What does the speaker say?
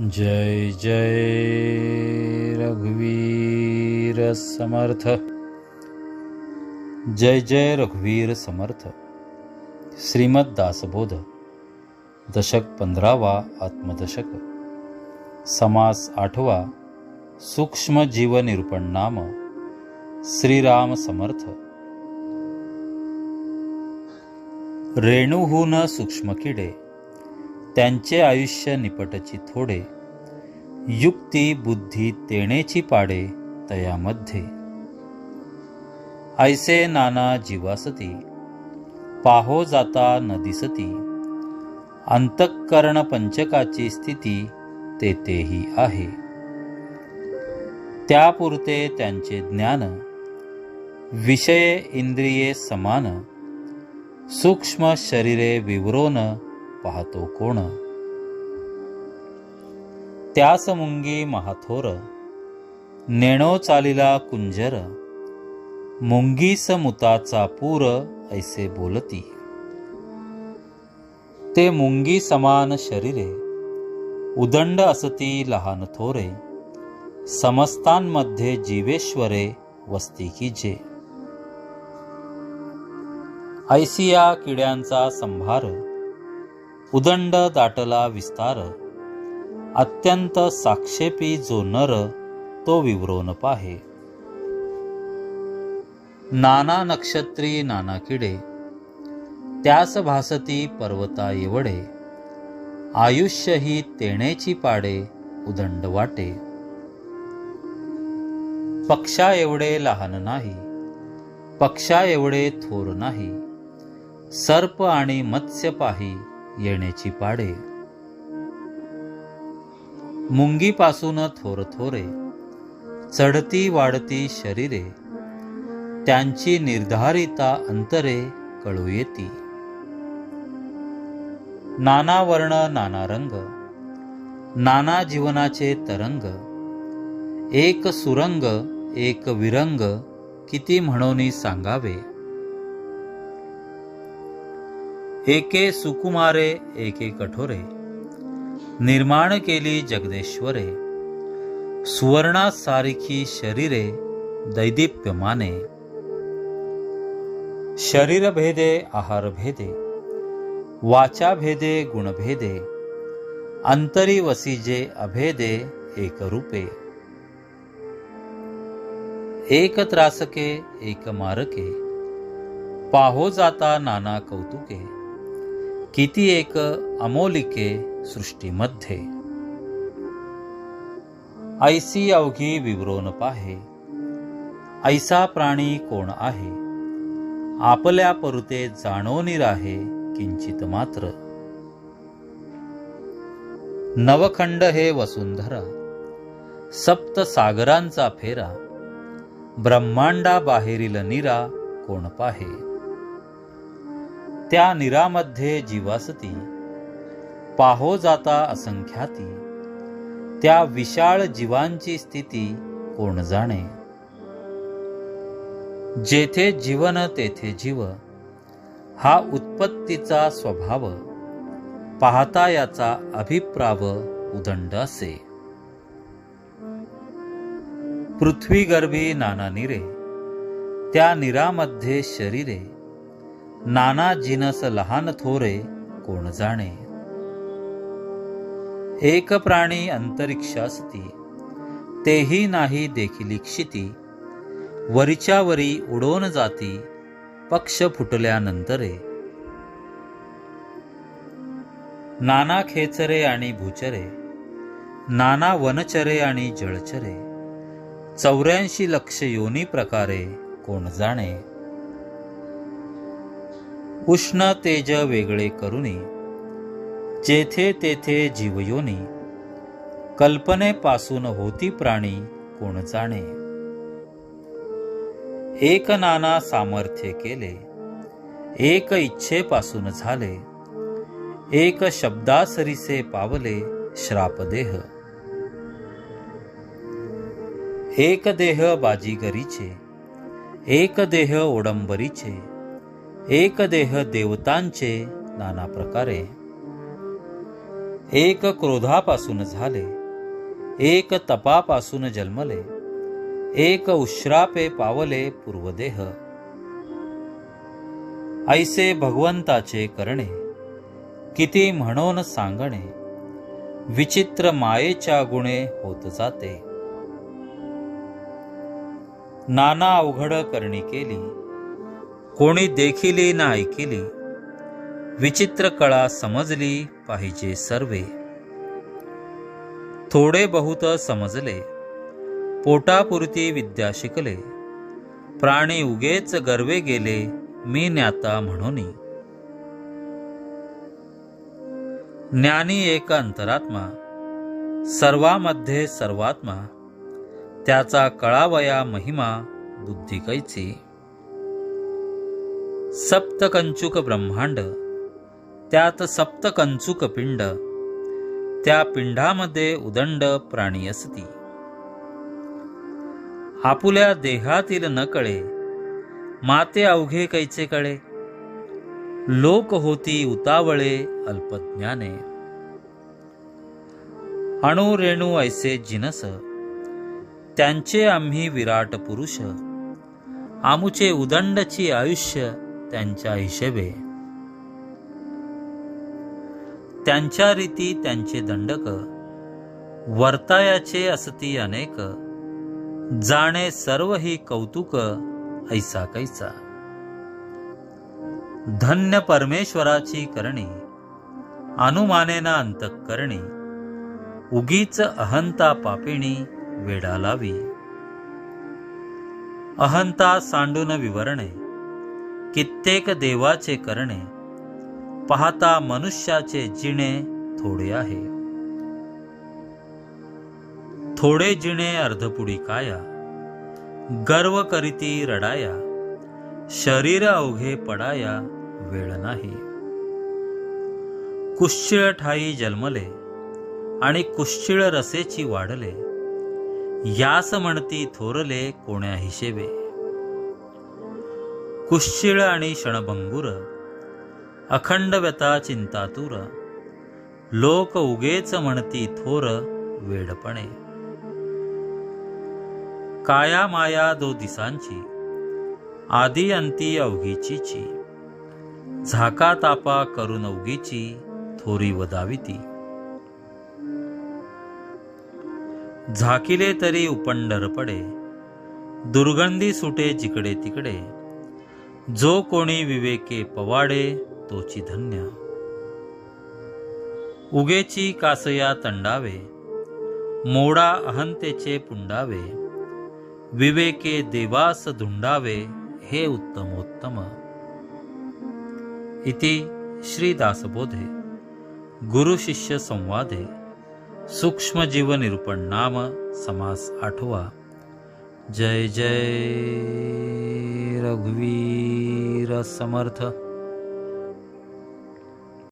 जय जय रघुवीर समर्थ। जय जय रघुवीर समर्थ। श्रीमद दासबोध दशक पंधरावा आत्मदशक। समास आठवा सूक्ष्म जीवनिरूपण नाम श्रीराम समर्थ। रेणूहून सूक्ष्म किडे त्यांचे आयुष्य निपटची थोडे युक्ती बुद्धी तेणेची पाडे तयामध्ये. ऐसे नाना जीवासती पाहो जाता न दिसती अंतःकरण पंचकाची स्थिती तेथेही आहे. त्यापुरते त्यांचे ज्ञान विषय इंद्रिये समान सूक्ष्म शरीरे विवरोन पाहतो कोण? त्यास मुंगी महाथोर नेणो चालिला कुंजर मुंगीस मुताचा पूर ऐसे बोलती. ते मुंगी समान शरीरे उदंड असती लहान थोरे समस्तांमध्ये जीवेश्वरे वस्ती की जे. ऐसिया किड्यांचा संभार उदंड दाटला विस्तार अत्यंत साक्षेपी जो नर तो विवरोन पाहे. नाना नक्षत्री नाना किडे त्यास भासती पर्वता एवढे आयुष्य ही तेणेची पाडे उदंड वाटे. पक्षा एवढे लहान नाही पक्षा एवढे थोर नाही सर्प आणि मत्स्य पाही येण्याची पाडे. मुंगीपासून थोर थोरे चढती वाढती शरीरे त्यांची निर्धारिता अंतरे कळू येती. नाना वर्ण नाना रंग नाना जीवनाचे तरंग एक सुरंग एक विरंग किती म्हणून सांगावे? एके सुकुमारे एके कठोरे. निर्माण केली जगदेश्वरे. सुवर्णासारखी शरीरे दैदिप्यमाने. शरीर भेदे आहार भेदे वाचा भेदे गुणभेदे. अंतरी वसिजे अभेदे एक रूपे एक त्रासके एक मारके पाहो जाता नाना कौतुके. किती एक अमोलिके सृष्टीमध्ये. ऐसी अवघी विवरोन पाहे. ऐसा प्राणी कोण आहे? आपल्या परुते जाणोनी राहे किंचित मात्र. नवखंड हे वसुंधरा. सप्त सागरांचा फेरा. ब्रह्मांडा बाहेरील निरा कोण पाहे? त्या निरामध्ये जीवासती. पाहो जाता असंख्याती. त्या विशाळ जीवांची स्थिती कोण जाणे? जेथे जीवन तेथे जीव. हा उत्पत्तीचा स्वभाव. पाहता याचा अभिप्राव उदंड असे. पृथ्वी गर्भी नाना निरे. त्या निरामध्ये शरीरे. नाना जिनस लहान थोरे कोण जाणे? एक प्राणी अंतरिक्षास्ती तेही नाही देखील क्षिती. वरीच्या वरी उडोन जाती पक्ष फुटल्यानंतरे. नाना खेचरे आणि भूचरे नाना वनचरे आणि जळचरे चौऱ्याऐंशी लक्ष योनी प्रकारे कोण जाणे? उष्ण तेज वेगळे करुनी जेथे तेथे जीवयोनी कल्पनेपासून होती प्राणी कोण जाणे. एक नाना सामर्थ्य केले एक इच्छेपासून झाले एक शब्दासरीसे पावले श्रापदेह एक देह बाजीगरीचे एक देह ओडंबरीचे एक देह देवतांचे नाना प्रकारे. एक क्रोधापासून झाले एक तपापासून जन्मले एक उश्रापे पावले पूर्वदेह. ऐसे भगवंताचे करणे किती म्हणून सांगणे विचित्र मायेच्या गुणे होत जाते. नाना अवघड करणी केली कोणी देखिली ना ऐकिली विचित्र कळा समजली पाहिजे सर्वे. थोडे बहुत समजले पोटापुरती विद्या शिकले प्राणी उगेच गर्वे गेले मी ज्ञाता म्हणून. ज्ञानी एक अंतरात्मा सर्वामध्ये सर्वात्मा त्याचा कळावया महिमा बुद्धी कैची सप्तकंचुक ब्रह्मांड त्यात सप्तकंचुक पिंड त्या पिंडामध्ये उदंड प्राणी असती. आपुल्या देहातील न कळे माते अवघे कैचे कळे. लोक होती उतावळे अल्पज्ञाने. अणुरेणू ऐसे जिनस त्यांचे आम्ही विराट पुरुष आमुचे उदंडची आयुष्य त्यांच्या हिशेबे. त्यांच्या रीती त्यांचे दंडक. वर्तायाचे असती अनेक. जाणे सर्व ही कौतुक ऐसा कैसा. धन्य परमेश्वराची करणी. अनुमानेना अंतःकरणी. उगीच अहंता पापिणी वेडा लावी. अहंता सांडून विवरणे. कित्येक देवाचे करणे पाहता मनुष्याचे जिणे थोडे आहे. थोडे जिणे अर्धपुडी काया गर्व करीती रडाया शरीर अवघे पडाया वेळ नाही. कुश्चिळ ठाई जन्मले आणि कुश्चिळ रसेची वाढले यास म्हणती थोरले कोण्या हिशेबे. कुश्चिळ आणि क्षणभंगुर अखंड व्यथा चिंतातुर लोक उगेच म्हणती थोर वेडपणे. काया माया दो दिसांची आदी अंती अवघीचीची झाका तापा करून अवघीची थोरी वदाविती. झाकिले तरी उपंडर पडे दुर्गंधी सुटे जिकडे तिकडे जो कोणी विवेके पवाडे तोची धन्य. उगेची कासया तंडावे मोडा अहंतेचे पुंडावे विवेके देवास धुंडावे हे उत्तमोत्तम. इति श्रीदासबोधे गुरुशिष्य संवादे नाम समास आठवा. जय जय. रघुवीर समर्थ।